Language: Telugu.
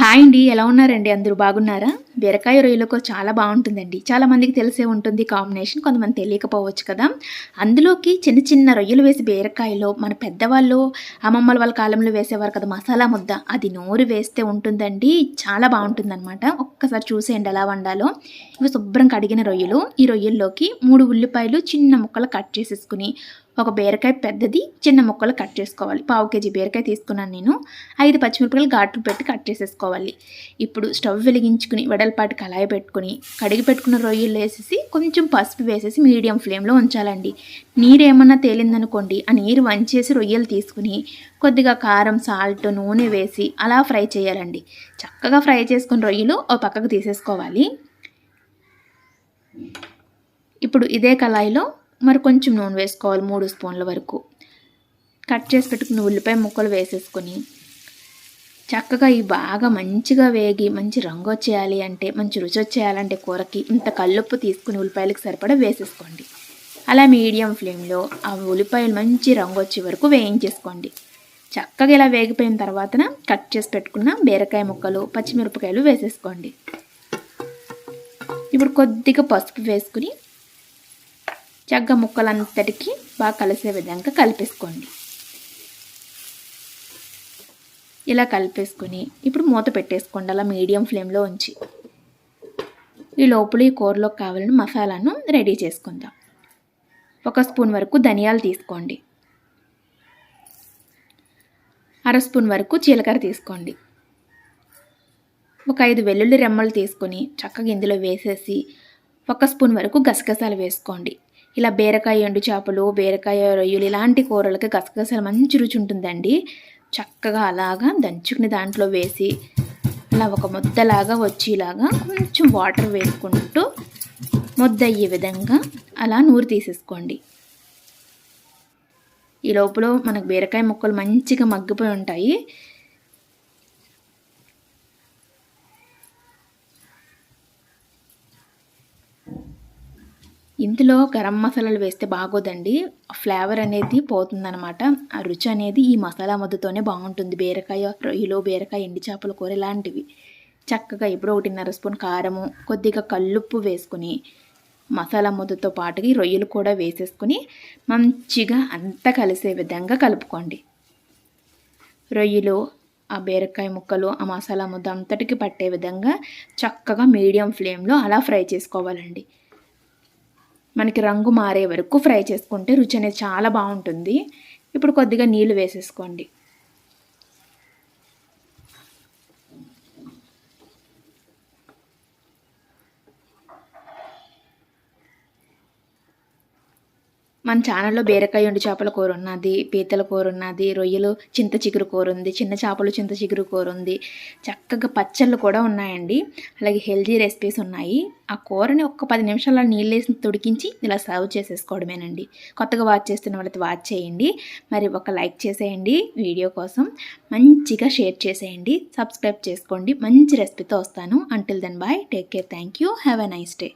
హాయ్ అండి ఎలా ఉన్నారండి? అందరూ బాగున్నారా? బీరకాయ రొయ్యలకు చాలా బాగుంటుందండి. చాలా మందికి తెలిసే ఉంటుంది కాంబినేషన్ కొంతమంది తెలియకపోవచ్చు కదా. అందులోకి చిన్న చిన్న రొయ్యలు వేసి బీరకాయలో మన పెద్దవాళ్ళు అమ్మమ్మల వాళ్ళ కాలంలో వేసేవారు కదా మసాలా ముద్ద అది నోరు వేస్తే ఉంటుందండి. చాలా బాగుంటుంది అనమాట ఒక్కసారి చూసేయండి ఎలా వండాలో. ఇవి శుభ్రం కడిగిన రొయ్యలు. ఈ రొయ్యల్లోకి మూడు ఉల్లిపాయలు చిన్న ముక్కలు కట్ చేసేసుకుని ఒక బీరకాయ పెద్దది చిన్న ముక్కలు కట్ చేసుకోవాలి. పావు కేజీ బీరకాయ తీసుకున్నాను నేను. ఐదు పచ్చిమిరపకాయలు ఘాట్లు పెట్టి కట్ చేసేసుకోవాలి. ఇప్పుడు స్టవ్ వెలిగించుకుని పాటు కళాయి పెట్టుకుని కడిగి పెట్టుకున్న రొయ్యలు వేసేసి కొంచెం పసుపు వేసేసి మీడియం ఫ్లేమ్లో ఉంచాలండి. నీరు ఏమన్నా తేలిందనుకోండి ఆ నీరు వంచేసి రొయ్యలు తీసుకుని కొద్దిగా కారం సాల్ట్ నూనె వేసి అలా ఫ్రై చేయాలండి. చక్కగా ఫ్రై చేసుకున్న రొయ్యలు ఓ పక్కకు తీసేసుకోవాలి. ఇప్పుడు ఇదే కళాయిలో మరి కొంచెం నూనె వేసుకోవాలి మూడు స్పూన్ల వరకు. కట్ చేసి పెట్టుకున్న ఉల్లిపాయ ముక్కలు వేసేసుకొని చక్కగా ఇవి బాగా మంచిగా వేగి మంచి రంగు వచ్చేయాలి అంటే మంచి రుచి వచ్చేయాలంటే కూరకి ఇంత కల్లుప్పు తీసుకుని ఉల్లిపాయలకు సరిపడా వేసేసుకోండి. అలా మీడియం ఫ్లేమ్లో ఆ ఉల్లిపాయలు మంచి రంగు వచ్చే వరకు వేయించేసుకోండి. చక్కగా ఇలా వేగిపోయిన తర్వాత కట్ చేసి పెట్టుకున్న బీరకాయ ముక్కలు పచ్చిమిరపకాయలు వేసేసుకోండి. ఇప్పుడు కొద్దిగా పసుపు వేసుకుని చగ్గ ముక్కలంతటికి బాగా కలిసే విధంగా కలిపేసుకోండి. ఇలా కలిపేసుకొని ఇప్పుడు మూత పెట్టేసుకోండి. అలా మీడియం ఫ్లేమ్లో ఉంచి. ఈ లోపల ఈ కూరలోకి కావాలని మసాలాను రెడీ చేసుకుందాం. ఒక స్పూన్ వరకు ధనియాలు తీసుకోండి. అర స్పూన్ వరకు జీలకర్ర తీసుకోండి. ఒక ఐదు వెల్లుల్లి రెమ్మలు తీసుకొని చక్కగా ఇందులో వేసేసి ఒక స్పూన్ వరకు గసగసాలు వేసుకోండి. ఇలా బీరకాయ ఎండు చేపలు బీరకాయ రొయ్యలు ఇలాంటి కూరలకి గసగసాలు మంచి రుచి ఉంటుందండి. చక్కగా అలాగా దంచుకుని దాంట్లో వేసి అలా ఒక ముద్దలాగా వచ్చేలాగా కొంచెం వాటర్ వేసుకుంటూ ముద్ద అయ్యే విధంగా అలా నూరు తీసేసుకోండి. ఈ లోపల మనకు బీరకాయ ముక్కలు మంచిగా మగ్గిపోయి ఉంటాయి. ఇందులో గరం మసాలాలు వేస్తే బాగోదండి. ఫ్లేవర్ అనేది పోతుందనమాట ఆ రుచి అనేది ఈ మసాలా ముద్దతోనే బాగుంటుంది. బీరకాయ రొయ్యలు బీరకాయ ఎండి చేపల కూర ఇలాంటివి. చక్కగా ఇప్పుడు ఒకటిన్నర స్పూన్ కారము కొద్దిగా కల్లుప్పు వేసుకుని మసాలా ముద్దతో పాటుగా రొయ్యలు కూడా వేసేసుకుని మంచిగా అంతా కలిసే విధంగా కలుపుకోండి. రొయ్యలు ఆ బీరకాయ ముక్కలు ఆ మసాలా ముద్ద అంతటికి పట్టే విధంగా చక్కగా మీడియం ఫ్లేమ్లో అలా ఫ్రై చేసుకోవాలండి. మనకి రంగు మారే వరకు ఫ్రై చేసుకుంటే రుచి అనేది చాలా బాగుంటుంది. ఇప్పుడు కొద్దిగా నీళ్ళు వేసేసుకోండి. మన ఛానల్లో బీరకాయ ఉండి చేపల కూర ఉన్నది పీతల కూర ఉన్నది రొయ్యలు చింత చిగురు కూర ఉంది చిన్న చేపలు చింత చిగురు కూర ఉంది. చక్కగా పచ్చళ్ళు కూడా ఉన్నాయండి. అలాగే హెల్దీ రెసిపీస్ ఉన్నాయి. ఆ కూరని ఒక్క పది నిమిషాల నీళ్ళు వేసి తొడికించి ఇలా సర్వ్ చేసేసుకోవడమేనండి. కొత్తగా వాచ్ చేస్తున్న వాళ్ళకి వాచ్ చేయండి. మరి ఒక లైక్ చేసేయండి వీడియో కోసం. మంచిగా షేర్ చేసేయండి. సబ్స్క్రైబ్ చేసుకోండి. మంచి రెసిపీతో వస్తాను. Until then bye take care thank you have a nice day